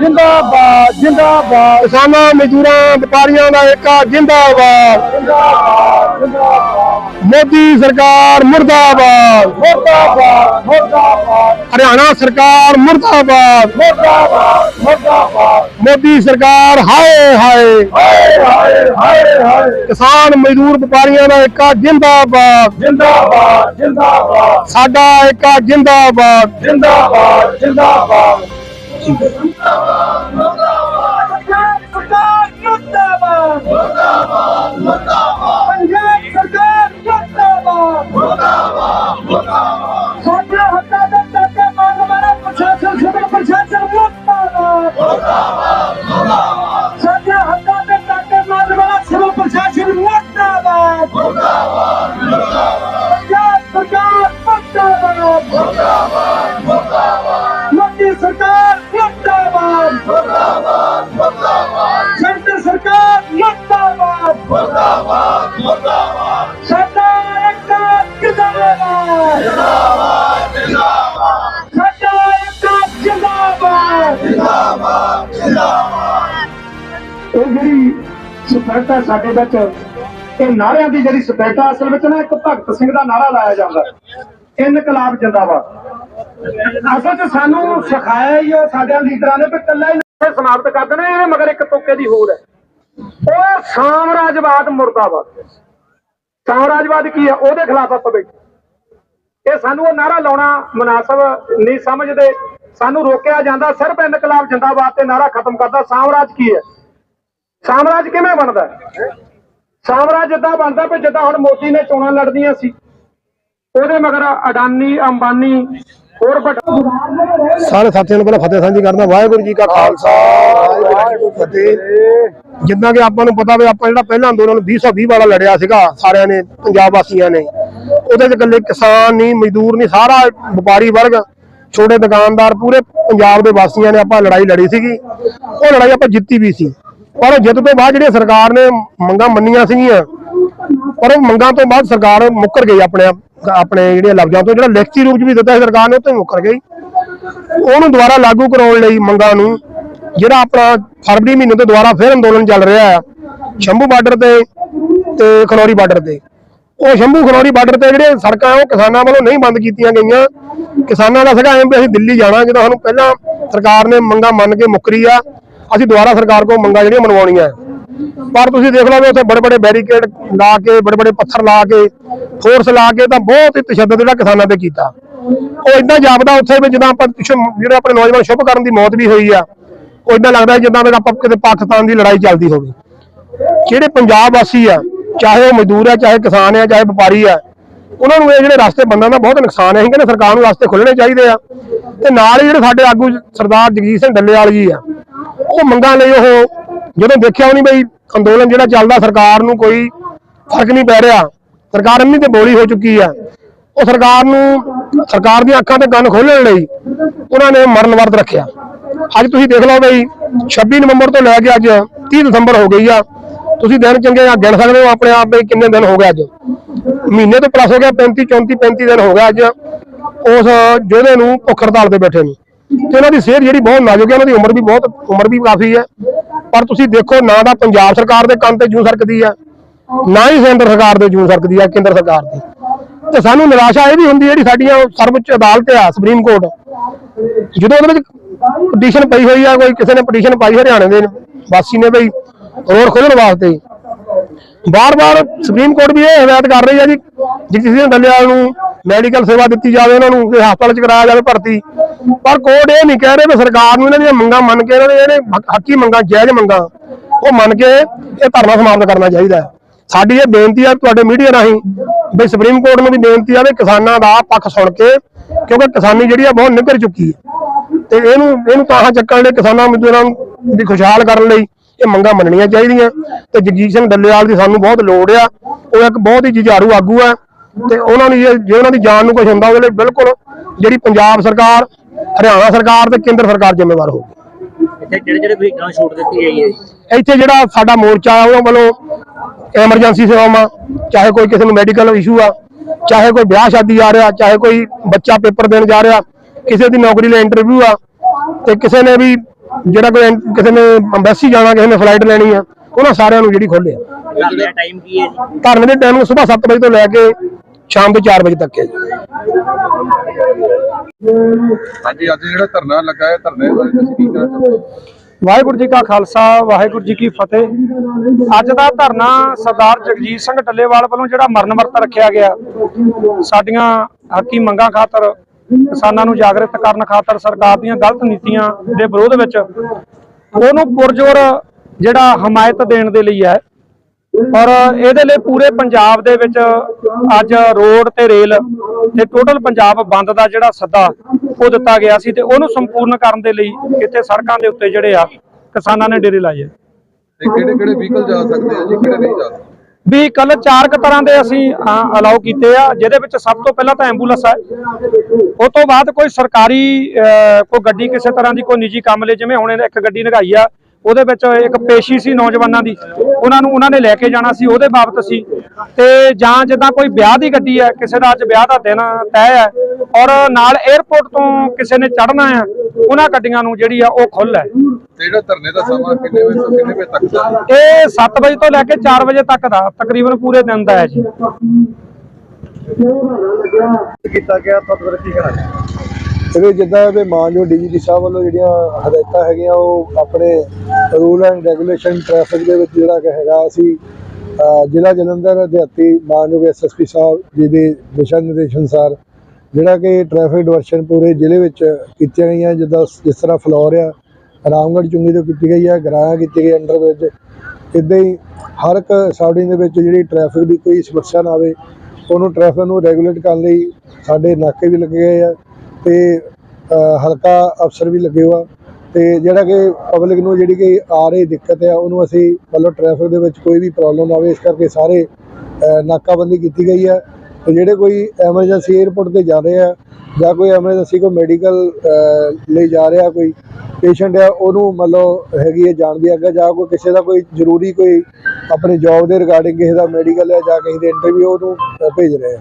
ਜਿੰਦਾਬਾਦ ਜਿੰਦਾਬਾਦ। ਕਿਸਾਨਾਂ ਮਜ਼ਦੂਰਾਂ ਵਪਾਰੀਆਂ ਦਾ ਏਕਾ ਜਿੰਦਾਬਾਦ। ਜਿੰਦਾਬਾਦ ਜਿੰਦਾਬਾਦ ਮੋਦੀ ਸਰਕਾਰ ਮੁਰਦਾਬਾਦ। ਮੁਰਦਾਬਾਦ ਮੁਰਦਾਬਾਦ। ਹਰਿਆਣਾ ਸਰਕਾਰ ਮੁਰਦਾਬਾਦ। ਮੁਰਦਾਬਾਦ ਮੁਰਦਾਬਾਦ। ਮੋਦੀ ਸਰਕਾਰ ਹਾਏ ਹਾਏ। ਹਾਏ ਹਾਏ ਹਾਏ ਹਾਏ। ਕਿਸਾਨ ਮਜ਼ਦੂਰ ਵਪਾਰੀਆਂ ਦਾ ਏਕਾ ਜਿੰਦਾਬਾਦ। ਜਿੰਦਾਬਾਦ ਜਿੰਦਾਬਾਦ। ਸਾਡਾ ਏਕਾ ਜਿੰਦਾਬਾਦ। ਜਿੰਦਾਬਾਦ ਜਿੰਦਾਬਾਦ। ਪੰਜਾਬ ਮੁਰਦਾਬਾਦ ਮੁਰਦਾਬਾਦ। ਮੁਰਦਾਬਾਦ ਸਾਡਾ ਇੱਕ ਜਿੰਦਾਬਾਦ। ਜਿੰਦਾਬਾਦ ਜਿੰਦਾਬਾਦ। ਸਾਡਾ ਇੱਕ ਜਿੰਦਾਬਾਦ। ਜਿੰਦਾਬਾਦ ਜਿੰਦਾਬਾਦ। ਇਹ ਜਿਹੜੀ ਸਪੈਟ ਸਾਡੇ ਵਿੱਚ ਇਹ ਨਾਰਿਆਂ ਦੀ ਜਿਹੜੀ ਸਪੈਟ ਅਸਲ ਵਿੱਚ ਨਾ ਇੱਕ ਭਗਤ ਸਿੰਘ ਦਾ ਨਾਰਾ ਲਾਇਆ ਜਾਂਦਾ। ਇਨਕਲਾਬ ਜਿੰਦਾਬਾਦ। ਅਸਲ 'ਚ ਸਾਨੂੰ ਸਿਖਾਇਆ ਹੀ ਉਹ ਸਾਡੇ ਲੀਡਰਾਂ ਨੇ ਵੀ ਕੱਲਾ ਹੀ ਇਹ ਸਮਾਪਤ ਕਰ ਦੇਣਾ ਇਹਦੇ ਮਗਰ ਇੱਕ ਤੋਕੇ ਦੀ ਹੋੜ ਹੈ। ਉਹ ਸਾਮਰਾਜਵਾਦ ਮੁਰਦਾਬਾਦ ਸਾਮਰਾਜਵਾਦ ਕੀ ਹੈ? ਉਹਦੇ ਖਿਲਾਫ ਆਪਾਂ ਬੈਠੇ ਇਹ ਸਾਨੂੰ ਉਹ ਨਾਰਾ ਲਾਉਣਾ ਮੁਨਾਸਬ ਨਹੀਂ ਸਮਝਦੇ। ਸਾਨੂੰ ਰੋਕਿਆ ਜਾਂਦਾ, ਸਿਰਫ ਇਨਕਲਾਬ ਜਿੰਦਾਬਾਦ ਤੇ ਨਾਰਾ ਖਤਮ ਕਰਦਾ। ਸਾਮਰਾਜ ਕੀ ਹੈ? ਸਾਮਰਾਜ ਕਿਵੇਂ ਬਣਦਾ ਸਾਮਰਾਜ ਜਿੱਦਾਂ ਬਣਦਾ ਵੀ ਜਿੱਦਾਂ ਹੁਣ ਮੋਦੀ ਨੇ ਚੋਣਾਂ ਲੜਦੀਆਂ ਸੀ। ਉਹਦੇ ਮਗਰ ਅਡਾਨੀ, ਅੰਬਾਨੀ, ਹੋਰ ਵੱਡਾ ਸਾਰੇ ਸਾਥੀਆਂ ਨੂੰ ਪਹਿਲਾਂ ਫਤਿਹ ਸਾਂਝੀ ਕਰਦਾ। ਵਾਹਿਗੁਰੂ ਜੀ ਕਾ ਖਾਲਸਾ। ਫਤਿਹ ਜਿੱਦਾਂ ਕਿ ਆਪਾਂ ਨੂੰ ਪਤਾ ਵੀ ਆਪਾਂ ਜਿਹੜਾ ਪਹਿਲਾਂ ਅੰਦੋਲਨ 2020 ਵਾਲਾ ਲੜਿਆ ਸੀਗਾ, ਸਾਰਿਆਂ ਨੇ, ਪੰਜਾਬ ਵਾਸੀਆਂ ਨੇ। ਉਹਦੇ ਚ ਇਕੱਲੇ ਕਿਸਾਨ ਨਹੀਂ ਮਜ਼ਦੂਰ ਨਹੀਂ ਸਾਰਾ ਵਪਾਰੀ ਵਰਗ, ਛੋਟੇ ਦੁਕਾਨਦਾਰ, ਪੂਰੇ ਪੰਜਾਬ ਦੇ ਵਾਸੀਆਂ ਨੇ ਆਪਾਂ ਲੜਾਈ ਲੜੀ ਸੀਗੀ। ਉਹ ਲੜਾਈ ਆਪਾਂ ਜਿੱਤੀ ਵੀ ਸੀ। ਪਰ ਜਿੱਤ ਤੋਂ ਬਾਅਦ ਜਿਹੜੀ ਸਰਕਾਰ ਨੇ ਮੰਗਾਂ ਮੰਨੀਆਂ ਸੀਗੀਆਂ, ਪਰ ਉਹ ਮੰਗਾਂ ਤੋਂ ਬਾਅਦ ਸਰਕਾਰ ਮੁੱਕਰ ਗਈ ਆਪਣੇ ਆਪਣੇ ਜਿਹੜੇ ਲਫ਼ਜ਼ਾਂ ਤੋਂ, ਜਿਹੜਾ ਲਿਖਤੀ ਰੂਪ 'ਚ ਵੀ ਦਿੱਤਾ ਸੀ ਸਰਕਾਰ ਨੇ, ਉਹ ਤੋਂ ਹੀ ਮੁੱਕਰ ਗਈ। ਉਹਨੂੰ ਦੁਬਾਰਾ ਲਾਗੂ ਕਰਾਉਣ ਲਈ ਮੰਗਾਂ ਨੂੰ ਜਿਹੜਾ ਆਪਣਾ ਫਰਵਰੀ ਮਹੀਨੇ ਤੋਂ ਦੁਬਾਰਾ ਫਿਰ ਅੰਦੋਲਨ ਚੱਲ ਰਿਹਾ ਹੈ, ਸ਼ੰਭੂ ਬਾਰਡਰ ਤੇ ਤੇ ਖਨੌਰੀ ਬਾਰਡਰ ਤੇ। ਉਹ ਸ਼ੰਭੂ ਖਨੌਰੀ ਬਾਰਡਰ ਤੇ ਜਿਹੜੇ ਸੜਕਾਂ ਉਹ ਕਿਸਾਨਾਂ ਵੱਲੋਂ ਨਹੀਂ ਬੰਦ ਕੀਤੀਆਂ ਗਈਆਂ। ਕਿਸਾਨਾਂ ਦਾ ਸੀਗਾ ਐਂ ਵੀ ਅਸੀਂ ਦਿੱਲੀ ਜਾਣਾ, ਜਦੋਂ ਸਾਨੂੰ ਪਹਿਲਾਂ ਸਰਕਾਰ ਨੇ ਮੰਗਾਂ ਮੰਨ ਕੇ ਮੁੱਕਰੀ ਆ, ਅਸੀਂ ਦੁਬਾਰਾ ਸਰਕਾਰ ਕੋਲ ਮੰਗਾਂ ਜਿਹੜੀਆਂ ਮਨਵਾਉਣੀਆਂ ਪਰ ਤੁਸੀਂ ਦੇਖ ਲਓ ਵੀ ਉੱਥੇ ਬੜੇ ਬੜੇ ਬੈਰੀਕੇਡ ਲਾ ਕੇ ਬੜੇ ਬੜੇ ਪੱਥਰ ਲਾ ਕੇ, ਫੋਰਸ ਲਾ ਕੇ ਤਾਂ ਬਹੁਤ ਹੀ ਤਸ਼ੱਦਦ ਜਿਹੜਾ ਕਿਸਾਨਾਂ ਤੇ ਕੀਤਾ। ਉਹ ਇਦਾਂ ਜਾਪਦਾ ਉੱਥੇ ਵੀ ਜਿੱਦਾਂ ਆਪਾਂ ਪਿੱਛੋਂ ਜਿਹੜੇ ਆਪਣੇ ਨੌਜਵਾਨ ਸ਼ੁਭ ਕਰਨ ਦੀ ਮੌਤ ਵੀ ਹੋਈ ਆ। ਉਹ ਇਦਾਂ ਲੱਗਦਾ ਜਿੱਦਾਂ ਵੀ ਆਪਾਂ ਕਿਤੇ ਪਾਕਿਸਤਾਨ ਦੀ ਲੜਾਈ ਚੱਲਦੀ ਹੋਵੇ। ਜਿਹੜੇ ਪੰਜਾਬ ਵਾਸੀ ਆ, ਚਾਹੇ ਉਹ ਮਜ਼ਦੂਰ ਆ, ਚਾਹੇ ਕਿਸਾਨ ਆ, ਚਾਹੇ ਵਪਾਰੀ ਆ, ਉਹਨਾਂ ਨੂੰ ਇਹ ਜਿਹੜੇ ਰਸਤੇ ਬੰਦਾਂ ਦਾ ਬਹੁਤ ਨੁਕਸਾਨ ਹੈ। ਅਸੀਂ ਕਹਿੰਦੇ ਸਰਕਾਰ ਨੂੰ ਰਸਤੇ ਖੋਲਣੇ ਚਾਹੀਦੇ ਆ। ਤੇ ਨਾਲ ਹੀ ਜਿਹੜੇ ਸਾਡੇ ਆਗੂ ਸਰਦਾਰ ਜਗਜੀਤ ਸਿੰਘ ਡੱਲੇਵਾਲ ਜੀ ਆ, ਉਹ ਮੰਗਾਂ ਲਈ ਉਹ ਜਦੋਂ ਦੇਖਿਆ ਉਹ ਨਹੀਂ ਬਈ ਅੰਦੋਲਨ ਜਿਹੜਾ ਚੱਲਦਾ, ਸਰਕਾਰ ਨੂੰ ਕੋਈ ਫ਼ਰਕ ਨਹੀਂ ਪੈ ਰਿਹਾ। ਸਰਕਾਰ ਇੰਨੀ ਤੇ ਬੋਲੀ ਹੋ ਚੁੱਕੀ ਆ। ਉਹ ਸਰਕਾਰ ਨੂੰ, ਸਰਕਾਰ ਦੀਆਂ ਅੱਖਾਂ ਤੇ ਕੰਨ ਖੋਲਣ ਲਈ ਉਹਨਾਂ ਨੇ ਮਰਨ ਵਰਤ ਰੱਖਿਆ। ਅੱਜ ਤੁਸੀਂ ਦੇਖ ਲਓ ਬਈ 26 ਨਵੰਬਰ ਤੋਂ ਲੈ ਕੇ ਅੱਜ 30 ਦਸੰਬਰ ਹੋ ਗਈ ਆ। ਤੁਸੀਂ ਦਿਨ ਚੰਗੇ ਆ, ਗਿਣ ਸਕਦੇ ਹੋ ਆਪਣੇ ਆਪ ਬਈ ਕਿੰਨੇ ਦਿਨ ਹੋ ਗਏ ਅੱਜ। ਮਹੀਨੇ ਤੋਂ ਪਲੱਸ ਹੋ ਗਿਆ 35 34 35 ਦਿਨ ਹੋ ਗਿਆ ਅੱਜ ਉਸ ਯੋਧੇ ਨੂੰ ਭੁੱਖ ਹੜਤਾਲ ਤੇ ਬੈਠੇ ਨੇ। ਤੇ ਉਹਨਾਂ ਦੀ ਸਿਹਤ ਜਿਹੜੀ ਬਹੁਤ ਨਾਜ਼ੁਕ ਹੈ ਉਹਨਾਂ ਦੀ ਉਮਰ ਵੀ ਬਹੁਤ, ਉਮਰ ਵੀ ਕਾਫੀ ਹੈ। ਪਰ ਤੁਸੀਂ ਦੇਖੋ, ਨਾ ਤਾਂ ਪੰਜਾਬ ਸਰਕਾਰ ਦੇ ਕੰਨ ਤੇ ਜੂੰ ਸਰਕਦੀ ਆ, ਨਾ ਹੀ ਕੇਂਦਰ ਸਰਕਾਰ ਦੇ ਜੂੰ ਸਰਕਦੀ ਆ, ਕੇਂਦਰ ਸਰਕਾਰ ਦੀ। ਤੇ ਸਾਨੂੰ ਨਿਰਾਸ਼ਾ ਇਹ ਵੀ ਹੁੰਦੀ ਜਿਹੜੀ ਸਾਡੀਆਂ ਸਰਵਉੱਚ ਅਦਾਲਤ ਆ ਸੁਪਰੀਮ ਕੋਰਟ ਜਦੋਂ ਉਹਦੇ ਵਿੱਚ ਪਟੀਸ਼ਨ ਪਈ ਹੋਈ ਆ, ਕੋਈ ਕਿਸੇ ਨੇ ਪਟੀਸ਼ਨ ਪਾਈ ਹਰਿਆਣੇ ਦੇ ਵਾਸੀ ਨੇ ਬਈ, ਰੋਡ ਖੋਲਣ ਵਾਸਤੇ। ਬਾਰ-ਬਾਰ ਸੁਪਰੀਮ ਕੋਰਟ ਵੀ ਇਹ ਹਦਾਇਤ ਕਰ ਰਹੀ ਹੈ ਜੀ ਜਿਸ ਸਿੰਘ ਡੱਲੇਵਾਲ ਨੂੰ ਮੈਡੀਕਲ ਸੇਵਾ ਦਿੱਤੀ ਜਾਵੇ, ਉਹਨਾਂ ਨੂੰ ਹਸਪਤਾਲ 'ਚ ਕਰਾਇਆ ਜਾਵੇ ਭਰਤੀ। ਪਰ ਕੋਰਟ ਇਹ ਨਹੀਂ ਕਹਿ ਰਹੇ ਵੀ ਸਰਕਾਰ ਨੂੰ ਇਹਨਾਂ ਦੀਆਂ ਮੰਗਾਂ ਮੰਨ ਕੇ, ਇਹਨਾਂ ਦੇ ਜਿਹੜੇ ਹੱਕੀ ਮੰਗਾਂ, ਜਾਇਜ਼ ਮੰਗਾਂ, ਉਹ ਮੰਨ ਕੇ ਇਹ ਧਰਨਾ ਸਮਾਪਤ ਕਰਨਾ ਚਾਹੀਦਾ ਸਾਡੀ ਇਹ ਬੇਨਤੀ ਹੈ ਤੁਹਾਡੇ ਮੀਡੀਆ ਰਾਹੀਂ ਵੀ ਸੁਪਰੀਮ ਕੋਰਟ ਨੂੰ ਵੀ ਬੇਨਤੀ ਆ ਵੀ ਕਿਸਾਨਾਂ ਦਾ ਪੱਖ ਸੁਣ ਕੇ, ਕਿਉਂਕਿ ਕਿਸਾਨੀ ਜਿਹੜੀ ਆ ਬਹੁਤ ਨਿੱਘਰ ਚੁੱਕੀ ਹੈ। ਤੇ ਇਹਨੂੰ ਇਹਨੂੰ ਤਾਂ ਚੱਕਣ ਲਈ ਕਿਸਾਨਾਂ ਮਜ਼ਦੂਰਾਂ ਨੂੰ ਦੀ ਖੁਸ਼ਹਾਲ ਕਰਨ ਲਈ ਇਹ ਮੰਗਾਂ ਮੰਨਣੀਆਂ ਚਾਹੀਦੀਆਂ। ਤੇ ਜਗਜੀਤ ਸਿੰਘ ਡੱਲੇਵਾਲ ਦੀ ਸਾਨੂੰ ਬਹੁਤ ਲੋੜ ਆ। ਉਹ ਇੱਕ ਬਹੁਤ ਹੀ ਜੁਝਾਰੂ ਆਗੂ ਆ। ਤੇ ਉਹਨਾਂ ਨੂੰ ਜੇ ਉਹਨਾਂ ਦੀ ਜਾਨ ਨੂੰ ਕੁਝ ਹੁੰਦਾ ਉਹਦੇ ਲਈ ਬਿਲਕੁਲ ਜਿਹੜੀ ਪੰਜਾਬ ਸਰਕਾਰ ਹਰਿਆਣਾ ਸਰਕਾਰ ਤੇ ਕੇਂਦਰ ਸਰਕਾਰ ਜ਼ਿੰਮੇਵਾਰ ਹੋਊਗੀ। ਇੱਥੇ ਜਿਹੜੇ ਜਿਹੜੇ ਵਹੀਕਲਾਂ ਛੂਟ ਦਿੱਤੀ ਗਈ ਹੈ ਇੱਥੇ ਜਿਹੜਾ ਸਾਡਾ ਮੋਰਚਾ ਆ ਉਹਨਾਂ ਵੱਲੋਂ ਐਮਰਜੈਂਸੀ ਸੇਵਾਵਾਂ ਚਾਹੇ ਕੋਈ ਕਿਸੇ ਨੂੰ ਮੈਡੀਕਲ ਇਸ਼ੂ ਆ ਚਾਹੇ ਕੋਈ ਵਿਆਹ ਸ਼ਾਦੀ ਆ ਰਿਹਾ ਚਾਹੇ ਕੋਈ ਬੱਚਾ ਪੇਪਰ ਦੇਣ ਜਾ ਰਿਹਾ ਕਿਸੇ ਦੀ ਨੌਕਰੀ ਲਈ ਇੰਟਰਵਿਊ ਆ ਤੇ ਕਿਸੇ ਨੇ ਵੀ ਜਿਹੜਾ ਕੋਈ ਕਿਸੇ ਨੇ ਅੰਬੈਸੀ ਜਾਣਾ ਕਿਸੇ ਨੇ ਫਲਾਈਟ ਲੈਣੀ ਆ ਉਹਨਾਂ ਸਾਰਿਆਂ ਨੂੰ ਜਿਹੜੀ ਖੋਲਿਆ ਧਰਨੇ ਦਾ ਟਾਈਮ ਕੀ ਹੈ ਜੀ? ਧਰਨੇ ਦੇ ਟਾਈਮ ਸਵੇਰ 7 ਵਜੇ ਤੋਂ ਲੈ ਕੇ ਸ਼ਾਮ ਦੇ 4 ਵਜੇ ਤੱਕ ਹੈ ਜੀ। ਹਾਂਜੀ ਅੱਜ ਜਿਹੜਾ ਧਰਨਾ ਲੱਗਾ ਹੈ ਧਰਨੇ ਬਾਰੇ ਤੁਸੀਂ ਕੀ ਕਹਿਣਾ ਚਾਹੁੰਦੇ ਹੋ ਵਾਹਿਗੁਰੂ ਜੀ ਕਾ ਖਾਲਸਾ ਵਾਹਿਗੁਰੂ ਜੀ ਕੀ ਫਤਿਹ। ਅੱਜ ਦਾ ਧਰਨਾ ਸਰਦਾਰ ਜਗਜੀਤ ਸਿੰਘ ਟੱਲੇਵਾਲ ਵੱਲੋਂ ਜਿਹੜਾ ਮਰਨ ਵਰਤ ਰੱਖਿਆ ਗਿਆ ਸਾਡੀਆਂ ਹੱਕੀ ਮੰਗਾਂ ਖਾਤਰ ਕਿਸਾਨਾਂ ਨੂੰ ਜਾਗਰਿਤ ਕਰਨ ਖਾਤਰ ਸਰਕਾਰ ਦੀਆਂ ਗਲਤ ਨੀਤੀਆਂ ਦੇ ਵਿਰੋਧ ਵਿੱਚ ਉਹਨੂੰ ਪੁਰਜੋਰ ਜਿਹੜਾ ਹਮਾਇਤ ਦੇਣ ਦੇ ਲਈ ਹੈ ਔਰ ਇਹਦੇ ਲਈ ਪੂਰੇ ਪੰਜਾਬ ਦੇ ਵਿੱਚ ਅੱਜ ਰੋਡ ਤੇ ਰੇਲ ਤੇ ਟੋਟਲ ਪੰਜਾਬ ਬੰਦ ਦਾ ਜਿਹੜਾ ਸੱਦਾ ਉਹ ਦਿੱਤਾ ਗਿਆ ਸੀ ਤੇ ਉਹਨੂੰ ਸੰਪੂਰਨ ਕਰਨ ਦੇ ਲਈ ਇੱਥੇ ਸੜਕਾਂ ਦੇ ਉੱਤੇ ਜਿਹੜੇ ਆ ਕਿਸਾਨਾਂ ਨੇ ਡੇਰੇ ਲਾਏ ਆ। ਤੇ ਕਿਹੜੇ ਕਿਹੜੇ ਵਹੀਕਲ ਜਾ ਸਕਦੇ ਆ ਜੀ, ਕਿਹੜੇ ਨਹੀਂ ਜਾ ਸਕਦੇ? ਵੀ ਕੱਲ ਚਾਰ ਕੁ ਤਰ੍ਹਾਂ ਦੇ ਅਸੀਂ ਅਲਾਉ ਕੀਤੇ ਆ, ਜਿਹਦੇ ਵਿੱਚ ਸਭ ਤੋਂ ਪਹਿਲਾਂ ਤਾਂ ਐਂਬੂਲੈਂਸ ਹੈ ਉਹ ਤੋਂ ਬਾਅਦ ਕੋਈ ਸਰਕਾਰੀ ਕੋਈ ਗੱਡੀ ਕਿਸੇ ਤਰ੍ਹਾਂ ਦੀ ਕੋਈ ਨਿੱਜੀ ਕੰਮ ਲਈ, ਜਿਵੇਂ ਹੁਣ ਇੱਕ ਗੱਡੀ ਨਗਾਈ ਆ, ਉਹਦੇ ਵਿੱਚ ਇੱਕ ਪੇਸ਼ੀ ਸੀ ਨੌਜਵਾਨਾਂ ਦੀ, ਉਹਨਾਂ ਨੂੰ, ਉਹਨਾਂ ਨੇ ਲੈ ਕੇ ਜਾਣਾ ਸੀ, ਉਹਦੇ ਬਾਬਤ ਸੀ। ਤੇ ਜਾਂ ਜਿੱਦਾਂ ਕੋਈ ਵਿਆਹ ਦੀ ਗੱਡੀ ਹੈ ਕਿਸੇ ਦਾ ਅੱਜ ਵਿਆਹ ਦਾ ਦਿਨ ਤੈਅ ਹੈ ਔਰ ਨਾਲ 에ਅਰਪੋਰਟ ਤੋਂ ਕਿਸੇ ਨੇ ਚੜ੍ਹਨਾ ਹੈ ਉਹਨਾਂ ਗੱਡੀਆਂ ਨੂੰ ਜਿਹੜੀ ਆ ਉਹ ਖੁੱਲ੍ਹ ਹੈ ਤੇ ਜਿਹੜਾ ਧਰਨੇ ਦਾ ਸਮਾਂ ਕਿੰਨੇ ਵਜੇ ਤੋਂ ਕਿੰਨੇ ਵਜੇ ਤੱਕ ਦਾ ਹੈ? ਇਹ 7 ਵਜੇ ਤੋਂ ਲੈ ਕੇ 4 ਵਜੇ ਤੱਕ ਦਾ ਤਕਰੀਬਨ ਪੂਰੇ ਦਿਨ ਦਾ ਹੈ ਜੀ ਇਹਦੇ ਜਿੱਦਾਂ ਇਹਦੇ ਮਾਨਯੋਗ ਡੀਜੀਪੀ ਸਾਹਿਬ ਵੱਲੋਂ ਜਿਹੜੀਆਂ ਹਦਾਇਤਾਂ ਹੈਗੀਆਂ ਉਹ ਆਪਣੇ ਰੂਲ ਐਂਡ ਰੈਗੂਲੇਸ਼ਨ ਟ੍ਰੈਫਿਕ ਦੇ ਵਿੱਚ ਜਿਹੜਾ ਕਿ ਹੈਗਾ ਅਸੀਂ ਜ਼ਿਲ੍ਹਾ ਜਲੰਧਰ ਅਧਿਆਤੀ ਮਾਨਯੋਗ ਐਸਐਸਪੀ ਸਾਹਿਬ ਜੀ ਦੇ ਦਿਸ਼ਾ ਨਿਰਦੇਸ਼ ਅਨੁਸਾਰ ਜਿਹੜਾ ਕਿ ਟ੍ਰੈਫਿਕ ਡਿਵਰਸ਼ਨ ਪੂਰੇ ਜ਼ਿਲ੍ਹੇ ਵਿੱਚ ਕੀਤੀਆਂ ਗਈਆਂ ਜਿੱਦਾਂ ਜਿਸ ਤਰ੍ਹਾਂ ਫਲੋਰ ਆ ਰਾਮਗੜ੍ਹ ਚੁੰਗੀ ਤੋਂ ਕੀਤੀ ਗਈ ਹੈ, ਗਰਾਇਆ ਕੀਤੀ ਗਈ ਅੰਡਰ ਵਿੱਚ ਇੱਦਾਂ ਹੀ ਹਰ ਇੱਕ ਸਾਈਡਿੰਗ ਦੇ ਵਿੱਚ ਜਿਹੜੀ ਟ੍ਰੈਫਿਕ ਦੀ ਕੋਈ ਸਮੱਸਿਆ ਨਾ ਆਵੇ, ਉਹਨੂੰ ਟ੍ਰੈਫਿਕ ਨੂੰ ਰੈਗੂਲੇਟ ਕਰਨ ਲਈ ਸਾਡੇ ਨਾਕੇ ਵੀ ਲੱਗੇ ਗਏ ਆ ਤੇ ਹਲਕਾ ਅਫਸਰ ਵੀ ਲੱਗੇ ਹੋਆ ਤੇ ਜਿਹੜਾ ਕਿ ਪਬਲਿਕ ਨੂੰ ਜਿਹੜੀ ਕਿ ਆ ਰਹੀ ਦਿੱਕਤ ਹੈ ਉਹਨੂੰ ਅਸੀਂ ਮਤਲਬ ਟ੍ਰੈਫਿਕ ਦੇ ਵਿੱਚ ਕੋਈ ਵੀ ਪ੍ਰੋਬਲਮ ਨਾ ਆਵੇ, ਇਸ ਕਰਕੇ ਸਾਰੇ ਨਾਕਾਬੰਦੀ ਕੀਤੀ ਗਈ ਹੈ ਤੇ ਜਿਹੜੇ ਕੋਈ ਐਮਰਜੈਂਸੀ 에ਅਰਪੋਰਟ ਤੇ ਜਾ ਰਹੇ ਆ ਜਾਂ ਕੋਈ ਐਮਰਜੈਂਸੀ ਕੋਈ ਮੈਡੀਕਲ ਲਈ ਜਾ ਰਿਹਾ ਕੋਈ ਪੇਸ਼ੈਂਟ ਆ, ਉਹਨੂੰ ਮਤਲਬ ਹੈਗੀ ਹੈ ਜਾਣ ਦੀ ਅੱਗੇ ਜਾਂ ਕੋਈ ਕਿਸੇ ਦਾ ਕੋਈ ਜ਼ਰੂਰੀ ਕੋਈ ਆਪਣੀ ਜੌਬ ਦੇ ਰਿਗਾਰਡਿੰਗ ਕਿਸੇ ਦਾ ਮੈਡੀਕਲ ਹੈ ਜਾਂ ਕਿਸੇ ਦੇ ਇੰਟਰਵਿਊ ਉਹਨੂੰ ਭੇਜ ਰਹੇ ਆ।